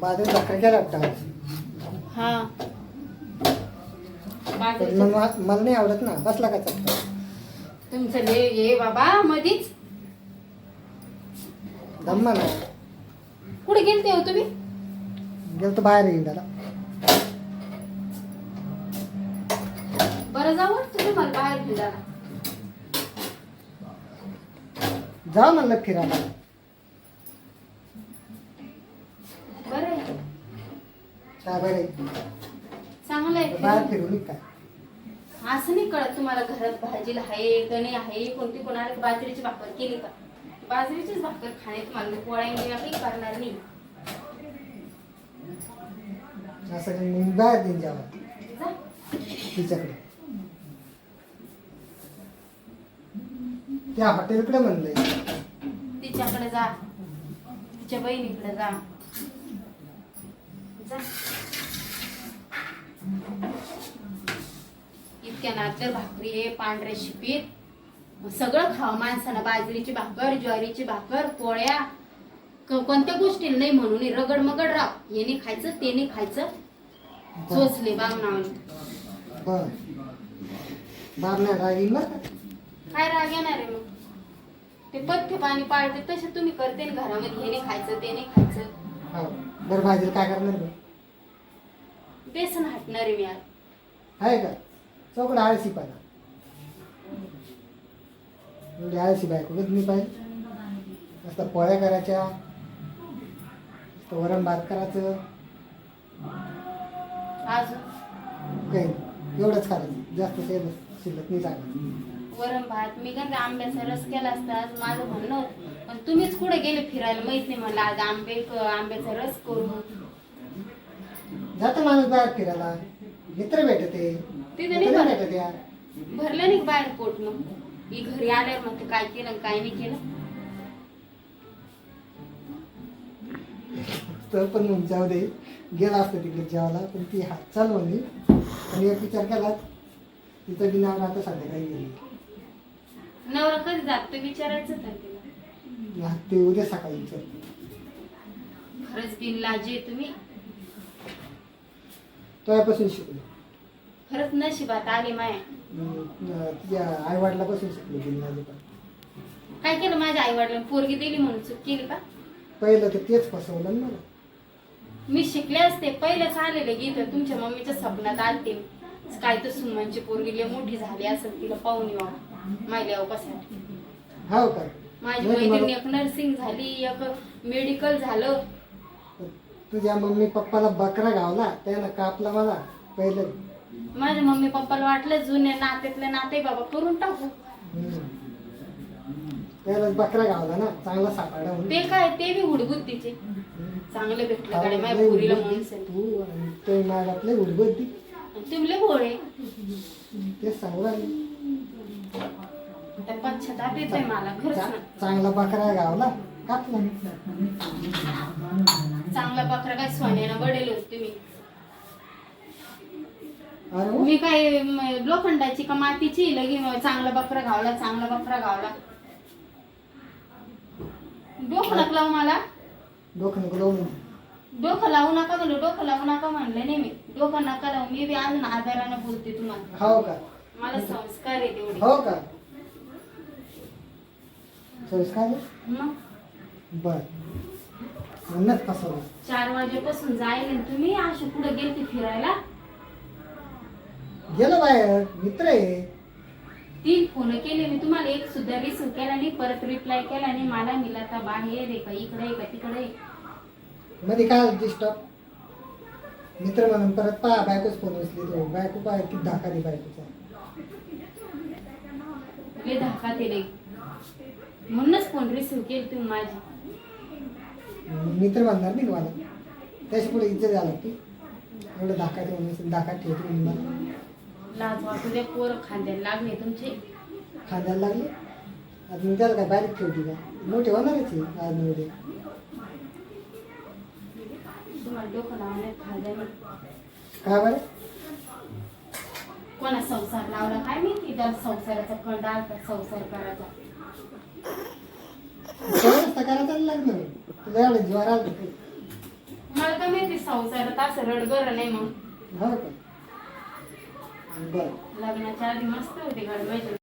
बाजरी आज. हा. बाजरीचं- मा- मला नाही आवडत ना बसला का चटका तुमचं ले ये बाबा मधीच? दम्मा ना. कुठे गेलते हो तुम्ही? गेलो तर बाहेर येईल त्याला बरं जाऊ तुम्ही मला बाहेर फिरायला जा म्हणलं फिरायला. आहे. चांगलं आहे. बाहेर फिरून. फिरून का असं नाही कळत तुम्हाला घरात भाजीला आहे गणे आहे कोणती कोणाला बाजरीची भाकर केली का? बाजरीचीच भाकर खाणे तुम्हाला मी पोळ्या मी काही करणार नाही असं काही मी बाहेर देईन जेव्हा जा. तिच्याकडे. त्या हॉटेलकडे म्हणलंय. तिच्याकडे जा. तिच्या बहिणीकडे जा. इतक्या नाचर भाकरी आहे पांढरे शिपीत. सगळं खावं माणसानं. बाजरीची भाकर ज्वारीची भाकर पोळ्या. कोणत्या गोष्टी नाही म्हणून रगड मगड राव. नाही खायचं ते नाही खायचं. चोचले बाग का काय राग येणार आहे मग? ते पथ्य पाणी पाळते तसे तुम्ही करते घरामध्ये हे नाही खायचं ते नाही खायचं. हो. बरं भाजीला काय करणार बेसन हटणार आहे मी आज. आहे का? चौकडा आळशी पाहिला एवढी आळशी बायको कधी मी पाहिजे नुसतं पोळ्या करायच्या नुसतं वरण भात करायचं. अजून? काही. एवढंच करायचं जास्त शिल्लक शिल्लक नाही टाकायचं वरण भात मी काय आंब्याचा रस केला असता आज माझं म्हणणं होतं पण तुम्हीच कुठे गेले फिरायला माहीत नाही म्हणलं आज आंबे आंब्याचा रस करू जातो माणूस बाहेर फिरायला. मित्र भेटते. तिथे नाही मित्र भरत. भेटते. यार भरलं नाही का बाहेर पोट मग ही घरी आल्यावर मग ते काय केलं आणि काय नाही केलं. तर पण मग जाऊ दे. गेला असतं तिकडे जेवायला पण ती हात चालू म्हणली आणि एक विचार केला तिचं बी नाव आता संध्याकाळी गेली नवरा कधी जात ते विचारायचं तर तिला ते उद्या सकाळी खरंच बिन लाजी तुम्ही. तेव्हापासून शिकलो. खरंच नशिबात आली माया. अं, तिच्या आई वडिलापासून शिकलो माझे पण. काय केलं माझ्या आई वडिलांनी पोरगी दिली म्हणून चूक केली का? पहिलं तर तेच फसवलं ना मला. मी शिकले असते पहिलेच आलेले गीत तुमच्या मम्मीच्या स्वप्नात आलते काय तर सुमनची पोरगी मोठी झाली असेल तिला पाहून येऊ मायल्या कशासाठी हो का? माझी मैत्रिणी एक नर्सिंग झाली एक मेडिकल झालं. तुझ्या मम्मी पप्पाला बकरा गावला त्यानं कापला मला पहिलं. माझ्या मम्मी पप्पाला वाटलं जुन्या नात्यातले नाते बाबा करून टाकू. त्याला बकरा गावला ना चांगला सापाडा ते काय ते बी हुडबुद्धीचे. चांगले भेटलं लय माझ्या पुरीला म्हणून. तू ते मागातले उडबुद्धी तुम्ही लय भोळे ते पश्चाताप येतोय मला खरंच ना चांगला बकरा गावला. कापला चांगला बकरा काय सोन्यानं बडेल होत तुम्ही. अरे वा. मी काय म, लोखंडाची का मातीची लगी म, चांगला बकरा घावला चांगला बकरा घावला डोकं लावू मला. डोकं नको लावून डोकं लावू नका म्हणलं डोकं लावू नका म्हणलं नाही मी डोकं नका लावू मी बी अजून आधारानं बोलते तुम्हाला. हो का? मला संस्कार आहे तेवढे. हो का? संस्कार मग? बर. फसवलं चार वाजेपासून जाईल आणि तुम्ही अशी पुढे गेलते फिरायला? गेलो बाहेर मित्र आहे. तीन फोन केले मी तुम्हाला एक सुद्धा रिसिव्ह केला नाही परत रिप्लाय केला नाही. मला मिला बाहेर आहे का इकडे आहे का तिकडे आहे. मध्ये काय डिस्टर्ब मित्र म्हणून परत पहा बायकोच फोन उचली तो. बायको पाय किती धाका दे बायकोचा. लय धक्का दिले म्हणूनच फोन रिसिव्ह केली माझी. मित्र म्हणणार नाही का मला? त्याच्या पुढे इज्जत झाला की एवढं धाका दे म्हणून धाका ठेवतो म्हणून मला. लाज वाटू द्या पोरं खांद्याला लागले तुमचे. खांद्याला लागले? आता मी त्याला काय बारीक ठेवते का? मोठे होणारच आहे आज न उद्या तुम्हाला डोकं लावण्यात खांद्याने काय बरं कोणा संसार लावला काय माहिती त्याला संसाराचा खंड आलता संसार करायचा नसतं करायचं लग्न तुला एवढं ज्वार आलं ते मला काय माहिती संसारात असं रडगर नाही मग हो का बरं लग्नाच्या आधी मस्त होते माझे